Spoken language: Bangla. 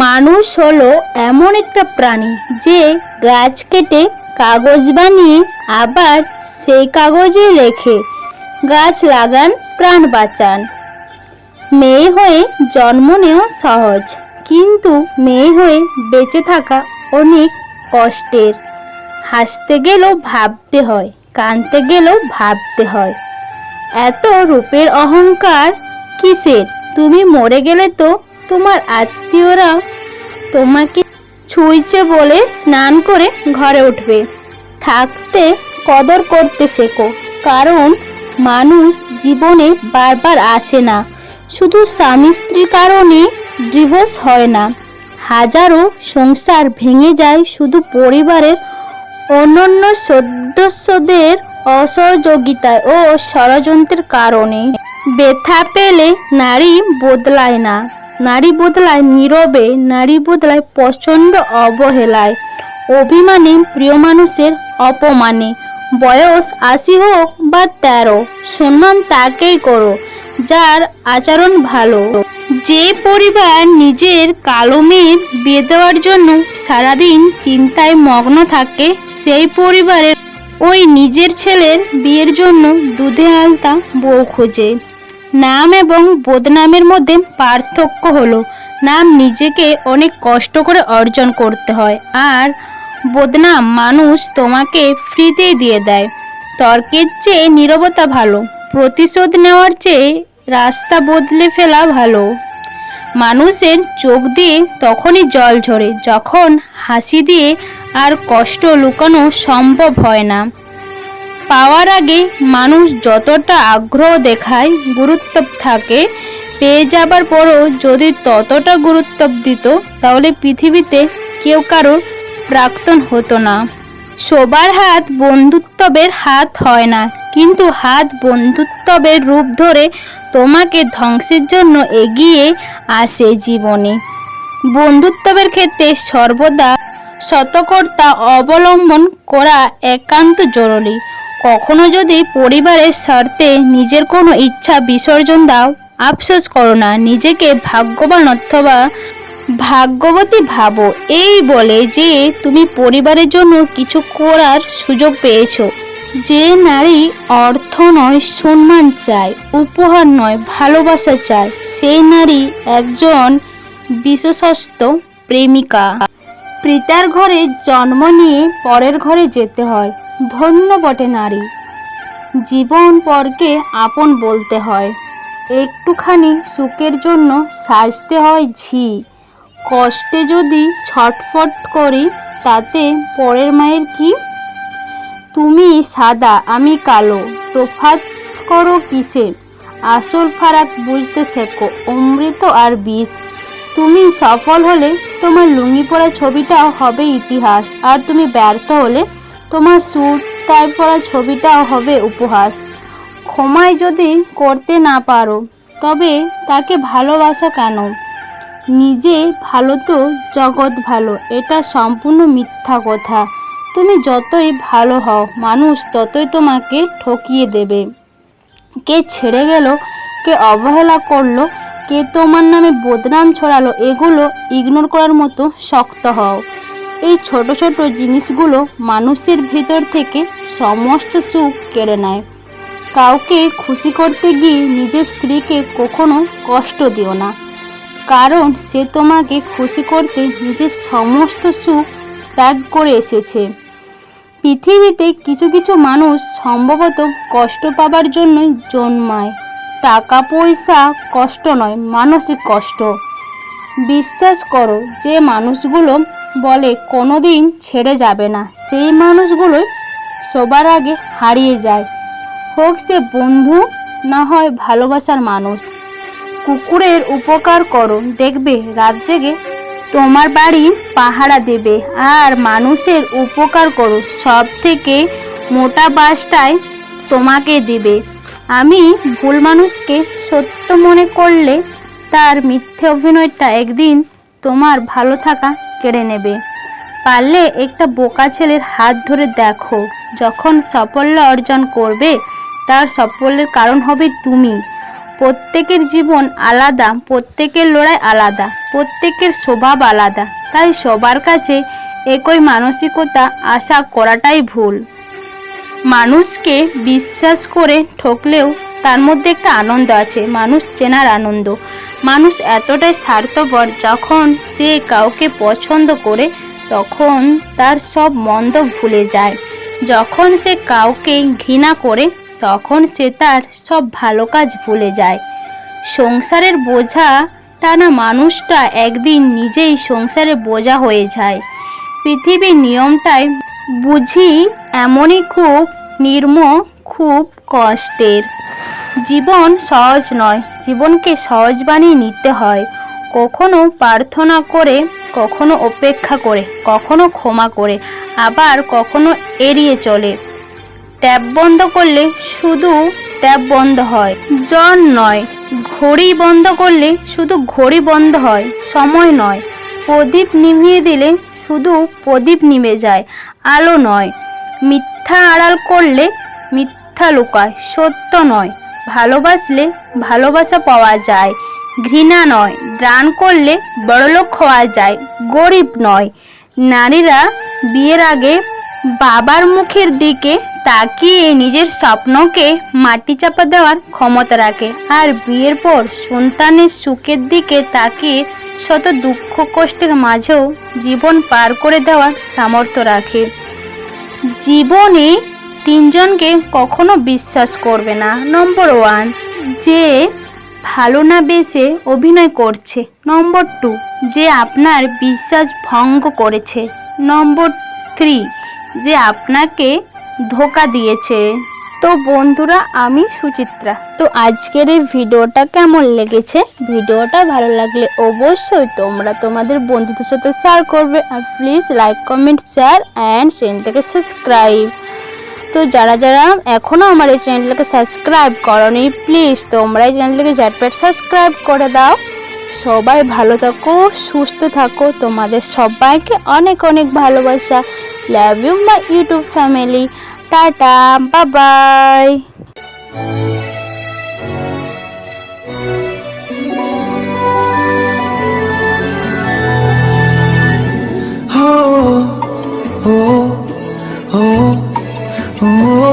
মানুষ হলো এমন একটা প্রাণী যে গাছ কেটে কাগজ বানিয়ে আবার সেই কাগজে লেখে গাছ লাগান, প্রাণ বাঁচান। মেয়ে হয়ে জন্ম নেওয়া সহজ, কিন্তু মেয়ে হয়ে বেঁচে থাকা অনেক কষ্টের। হাসতে গেলেও ভাবতে হয় কাঁদতে গেলেও ভাবতে হয়। এত রূপের অহংকার কিসের? তুমি মরে গেলে তো তোমার আত্মীয়রা তোমাকে ছুঁইছে বলে স্নান করে ঘরে উঠবে। থাকতে কদর করতে শেখো, কারণ মানুষ জীবনে বারবার আসে না। শুধু স্বামী স্ত্রীর কারণে ডিভোর্স হয় না। হাজারো সংসার ভেঙে যায় শুধু পরিবারের অন্যান্য সদস্যদের অসহযোগিতায় ও ষড়যন্ত্রের কারণে। ব্যথা পেলে নারী বদলায় না। নারী বদলায় নীরবে নারী বদলায় প্রচণ্ড অবহেলায়। অভিমানে প্রিয় মানুষের অপমানে। বয়স আশি হোক বা তেরো, সম্মান তাকেই করো, যার আচরণ ভালো। যে পরিবার নিজের কালো মেয়ের বিয়ে দেওয়ার জন্য সারাদিন চিন্তায় মগ্ন থাকে, সেই পরিবারের ওই নিজের ছেলের বিয়ের জন্য দুধে আলতা বউ খোঁজে। নাম এবং বদনামের মধ্যে পার্থক্য হলো। নাম নিজেকে অনেক কষ্ট করে অর্জন করতে হয়। আর বদনাম মানুষ তোমাকে ফ্রিতেই দিয়ে দেয়। তর্কের চেয়ে নীরবতা ভালো। প্রতিশোধ নেওয়ার চেয়ে রাস্তা বদলে ফেলা ভালো। মানুষের চোখ দিয়ে তখনই জল ঝরে, যখন হাসি দিয়ে আর কষ্ট লুকানো সম্ভব হয় না। পাওয়ার আগে মানুষ যতটা আগ্রহ দেখায় গুরুত্ব থাকে, পেয়ে যাবার পরও যদি ততটা গুরুত্ব দিত, তাহলে পৃথিবীতে কেউ কারও প্রাক্তন হতো না। সবার হাত বন্ধুত্বের হাত হয় না, কিন্তু হাত বন্ধুত্বের রূপ ধরে তোমাকে ধ্বংসের জন্য এগিয়ে আসে জীবনে। বন্ধুত্বের ক্ষেত্রে সর্বদা সতর্কতা অবলম্বন করা একান্ত জরুরি। কখনো যদি পরিবারের স্বার্থে নিজের কোনো ইচ্ছা বিসর্জন দাও, আফসোস করো না, নিজেকে ভাগ্যবান অথবা ভাগ্যবতী ভাবো। এই বলে যে তুমি পরিবারের জন্য কিছু করার সুযোগ পেয়েছ। যে নারী অর্থ নয়, সম্মান চায়, উপহার নয়, ভালোবাসা চায় সেই নারী একজন বিশেষস্ত প্রেমিকা। পিতার ঘরে জন্ম নিয়ে পরের ঘরে যেতে হয়। ধন্য বটে নারী। জীবন পরকে আপন বলতে হয়। একটুখানি সুখের জন্য সাজতে হয় ঝি। কষ্টে যদি ছটফট করি, তাতে পরের মায়ের কি? তুমি সাদা, আমি কালো তোফাত করো কিসে? আসল ফারাক বুঝতে শেখো, অমৃত আর বিষ। তুমি সফল হলে তোমার লুঙ্গি পরা ছবিটাও হবে ইতিহাস, আর তুমি ব্যর্থ হলে তোমার স্যুট টাই পরা ছবিটাও হবে উপহাস। ক্ষমায় যদি করতে না পারো, তবে তাকে ভালোবাসা কেন? নিজে ভালো তো জগৎ ভালো, এটা সম্পূর্ণ মিথ্যা কথা। তুমি যতই ভালো হও, মানুষ ততই তোমাকে ঠকিয়ে দেবে। কে ছেড়ে গেল, কে অবহেলা করল, কে তোমার নামে বদনাম ছড়ালো, এগুলো ইগনোর করার মতো শক্ত হও। এই ছোট ছোট জিনিসগুলো মানুষের ভেতর থেকে সমস্ত সুখ কেড়ে নেয়। কাউকে খুশি করতে গিয়ে নিজের স্ত্রীকে কখনো কষ্ট দিও না। কারণ সে তোমাকে খুশি করতে নিজের সমস্ত সুখ ত্যাগ করে এসেছে। পৃথিবীতে কিছু কিছু মানুষ সম্ভবত কষ্ট পাবার জন্যই জন্মায়। টাকা পয়সা কষ্ট নয়, মানসিক কষ্ট। বিশ্বাস করো, যে মানুষগুলো বলে কোনো দিন ছেড়ে যাবে না। সেই মানুষগুলোই সবার আগে হারিয়ে যায়। হোক সে বন্ধু না হয় ভালোবাসার মানুষ। কুকুরের উপকার করো। দেখবে রাত জেগে তোমার বাড়ি পাহারা দেবে। আর মানুষের উপকার করো। সব থেকে মোটা বাসটাই তোমাকে দেবে। আমি ভুল মানুষকে সত্য মনে করলে তার মিথ্যে অভিনয়টা একদিন তোমার ভালো থাকা কেড়ে নেবে। পারলে একটা বোকা ছেলের হাত ধরে দেখো, যখন সাফল্য অর্জন করবে, তার সাফল্যের কারণ হবে তুমি। প্রত্যেকের জীবন আলাদা, প্রত্যেকের লড়াই আলাদা, প্রত্যেকের স্বভাব আলাদা। তাই সবার কাছে একই মানসিকতা আশা করাটাই ভুল। মানুষকে বিশ্বাস করে ঠকলেও তার মধ্যে একটা আনন্দ আছে, মানুষ চেনার আনন্দ। মানুষ এতটাই স্বার্থপর যখন সে কাউকে পছন্দ করে, তখন তার সব মন্দ ভুলে যায়। যখন সে কাউকে ঘৃণা করে, তখন সে তার সব ভালো কাজ ভুলে যায়। সংসারের বোঝা টানা মানুষটা একদিন নিজেই সংসারে বোঝা হয়ে যায়। পৃথিবীর নিয়মটাই বুঝি এমনই খুব নির্ম, খুব কষ্টের। জীবন সহজ নয়, জীবনকে সহজ বানিয়ে নিতে হয়। কখনো প্রার্থনা করে, কখনো অপেক্ষা করে, কখনো ক্ষমা করে, আবার কখনো এড়িয়ে চলে। ট্যাপ বন্ধ করলে শুধু ট্যাপ বন্ধ হয়। জন নয়, ঘড়ি বন্ধ করলে শুধু ঘড়ি বন্ধ হয়, সময় নয়। প্রদীপ নিভিয়ে দিলে শুধু প্রদীপ নিভে যায়, আলো নয়। মিথ্যা আড়াল করলে মিথ্যা লুকায়, সত্য নয়। ভালোবাসলে ভালোবাসা পাওয়া যায়। ঘৃণা নয় দান করলে বড়লোক হওয়া যায়, গরিব নয়। নারীরা বিয়ের আগে বাবার মুখের দিকে তাকিয়ে নিজের স্বপ্নকে মাটি চাপা দেওয়ার ক্ষমতা রাখে। আর বিয়ের পর সন্তানের সুখের দিকে তাকিয়ে শত দুঃখ কষ্টের মাঝেও জীবন পার করে দেওয়ার সামর্থ্য রাখে। জীবনে তিনজনকে কখনো বিশ্বাস করবে না। নম্বর ওয়ান যে ভালো না বেসে অভিনয় করছে। নম্বর টু যে আপনার বিশ্বাস ভঙ্গ করেছে। নম্বর থ্রি যে আপনাকে ধোকা দিয়েছে। তো বন্ধুরা, আমি সুচিত্রা। তো আজকের এই ভিডিওটা কেমন লেগেছে? ভিডিওটা ভালো লাগলে অবশ্যই তোমরা তোমাদের বন্ধুদের সাথে শেয়ার করবে। আর please like comment share and চ্যানেলটাকে সাবস্ক্রাইব তো যারা যারা এখনও আমার এই চ্যানেলটাকে সাবস্ক্রাইব করনি প্লিজ তোমরা এই চ্যানেলটাকে ঝটপট সাবস্ক্রাইব করে দাও। সবাই ভালো থাকো সুস্থ থাকো। তোমাদের সবাইকে অনেক অনেক ভালোবাসা। Love you my YouTube family tata bye bye oh, oh, oh, oh.